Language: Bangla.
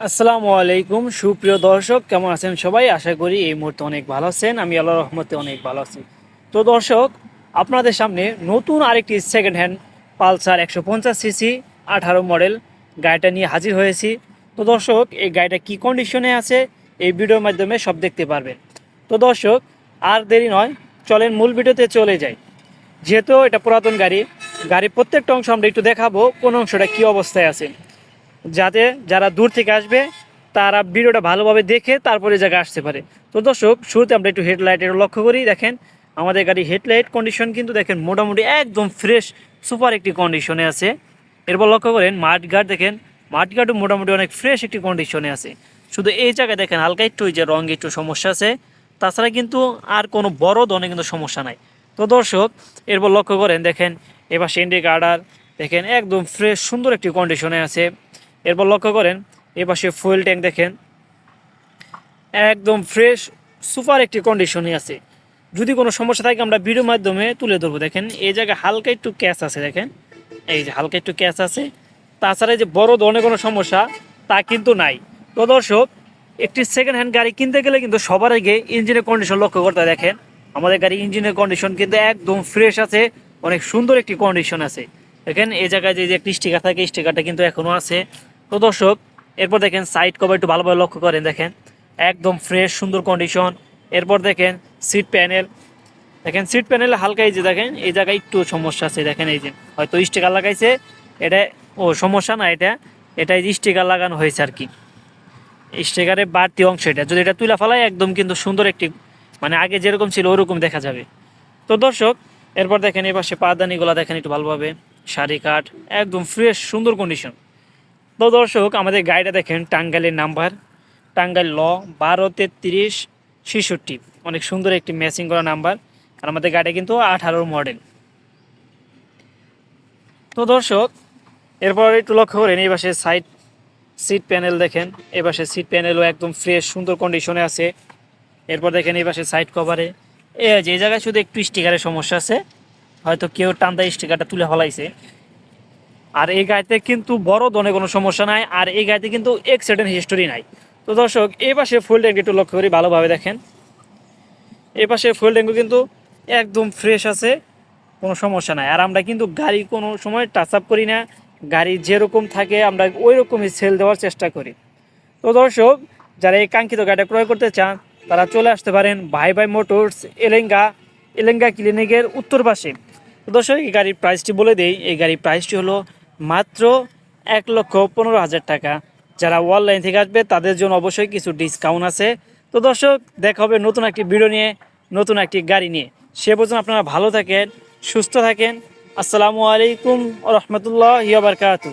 আসসালামু আলাইকুম, সুপ্রিয় দর্শক, কেমন আছেন সবাই? আশা করি এই মুহূর্তে অনেক ভালো আছেন। আমি আল্লাহ রহমতে অনেক ভালো আছি। তো দর্শক, আপনাদের সামনে নতুন আরেকটি সেকেন্ড হ্যান্ড পালসার একশো পঞ্চাশ সিসি আঠারো মডেল গাড়িটা নিয়ে হাজির হয়েছি। তো দর্শক, এই গাড়িটা কী কন্ডিশনে আছে? এই ভিডিওর মাধ্যমে সব দেখতে পারবেন। তো দর্শক, আর দেরি নয়, চলেন মূল ভিডিওতে চলে যাই। যেহেতু এটা পুরাতন গাড়ি, গাড়ির প্রত্যেকটা অংশ আমরা একটু দেখাবো, কোন অংশটা কী অবস্থায় আছে। যাতে যারা দূর থেকে আসবে, তারা ভিডিওটা ভালোভাবে দেখে তারপরে জায়গায় আসতে পারে। তো দর্শক, শুরুতে আমরা একটু হেডলাইটের লক্ষ্য করি। দেখেন, আমাদের গাড়ির হেডলাইট কন্ডিশন কিন্তু দেখেন মোটামুটি একদম ফ্রেশ সুপার একটি কন্ডিশনে আছে। এরপর লক্ষ্য করেন মাঠগার্ড দেখেন মাঠগার্ডও মোটামুটি অনেক ফ্রেশ একটি কন্ডিশনে আছে। শুধু এই জায়গায় দেখেন, হালকা একটু যে রঙে একটু সমস্যা আছে। তাছাড়া কিন্তু আর কোনো বড় ধরনের কিন্তু সমস্যা নাই। তো দর্শক, এরপর লক্ষ্য করেন, দেখেন এবার সেন্ডি গার্ডার দেখেন, একদম ফ্রেশ সুন্দর একটি কন্ডিশনে আছে। এরপর লক্ষ্য করেন এ পাশে ফুয়েল ট্যাঙ্ক দেখেন। একদম ফ্রেশ, সুপার একটি কন্ডিশনে আছে। যদি কোনো সমস্যা থাকে, আমরা ভিডিওর মাধ্যমে তুলে ধরবো। দেখেন, এই জায়গায় হালকা একটু ক্যাচ আছে, দেখেন। এই যে হালকা একটু ক্যাচ আছে। তাছাড়া যে বড় ধরনের কোনো সমস্যা, তা কিন্তু নাই। তো দর্শক, একটি সেকেন্ড হ্যান্ড গাড়ি কিনতে গেলে কিন্তু সবার আগে ইঞ্জিনের কন্ডিশন লক্ষ্য করতে। দেখেন, আমাদের গাড়ি ইঞ্জিনের কন্ডিশন কিন্তু একদম ফ্রেশ আছে, অনেক সুন্দর একটি কন্ডিশন আছে। দেখেন, এই জায়গায় যে একটি স্টিকার থাকে স্টিকারটা কিন্তু এখনও আছে। তো দর্শক, এরপর দেখেন সাইড কভার একটু ভালোভাবে লক্ষ্য করেন, দেখেন একদম ফ্রেশ সুন্দর কন্ডিশন এরপর দেখেন সিট প্যানেল দেখেন সিট প্যানেলে হালকা এই যে দেখেন, এই জায়গায় একটু সমস্যা আছে, দেখেন এই যে। হয়তো স্টিকার লাগাইছে, এটা, ও সমস্যা না এটা এটা স্টিকার লাগানো হয়েছে আর কি। স্টিকারের বাড়তি অংশ এটা। যদি এটা তুলে ফেলায় একদম কিন্তু সুন্দর একটি মানে আগে যেরকম ছিল ওরকম দেখা যাবে। তো দর্শক, এরপর দেখেন এ পাশে পাদানিগুলো দেখেন একটু ভালোভাবে, শাড়ি কাঠ, একদম ফ্রেশ সুন্দর কন্ডিশন তো দর্শক, আমাদের গাড়িটা দেখেন, টাঙ্গাইলের নাম্বার। টাঙ্গাইল ল, বারো তেত্রিশ ছেষট্টি। অনেক সুন্দর একটি ম্যাচিং করা নাম্বার। আর আমাদের গাড়িটা কিন্তু আঠারোর মডেল তো দর্শক, এরপর একটু লক্ষ্য করেন, এই পাশে সাইড সিট প্যানেল দেখেন। এই পাশে সিট প্যানেলও একদম ফ্রেশ সুন্দর কন্ডিশনে আছে। এরপর দেখেন এই পাশে সাইড কভারে এ। যে জায়গায় শুধু একটু স্টিকারের সমস্যা আছে। হয়তো কেউ টান্দা স্টিকারটা তুলে ফলাইছে। আর এই গাড়িতে কিন্তু বড় ধরনের কোনো সমস্যা নাই, আর এই গাড়িতে কিন্তু এক্সিডেন্ট হিস্টোরি নাই। তো দর্শক এই পাশে ফুল ট্যাঙ্ক একটু লক্ষ্য করি, ভালোভাবে দেখেন। এই পাশে ফুল ট্যাঙ্কও কিন্তু একদম ফ্রেশ আছে, কোনো সমস্যা নাই। আর আমরা কিন্তু গাড়ি কোনো সময় টাচ আপ করি না, গাড়ি যেরকম থাকে, আমরা ওই রকমই সেল দেওয়ার চেষ্টা করি। তো দর্শক, যারা এই কাঙ্ক্ষিত গাড়িটা ক্রয় করতে চান, তারা চলে আসতে পারেন ভাই ভাই মোটরস এলেঙ্গা এলেঙ্গা ক্লিনিকের উত্তর পাশে। দর্শক, এই গাড়ির প্রাইসটি বলে দেই, এই গাড়ির প্রাইসটি হলো মাত্র এক লক্ষ পনেরো হাজার টাকা। যারা অনলাইন থেকে আসবে, তাদের জন্য অবশ্যই কিছু ডিসকাউন্ট আছে। তো দর্শক, দেখা হবে নতুন একটি ভিডিও নিয়ে, নতুন একটি গাড়ি নিয়ে। সে পর্যন্ত আপনারা ভালো থাকেন, সুস্থ থাকেন। আসসালামু আলাইকুম রহমতুল্লাহ বারকাতু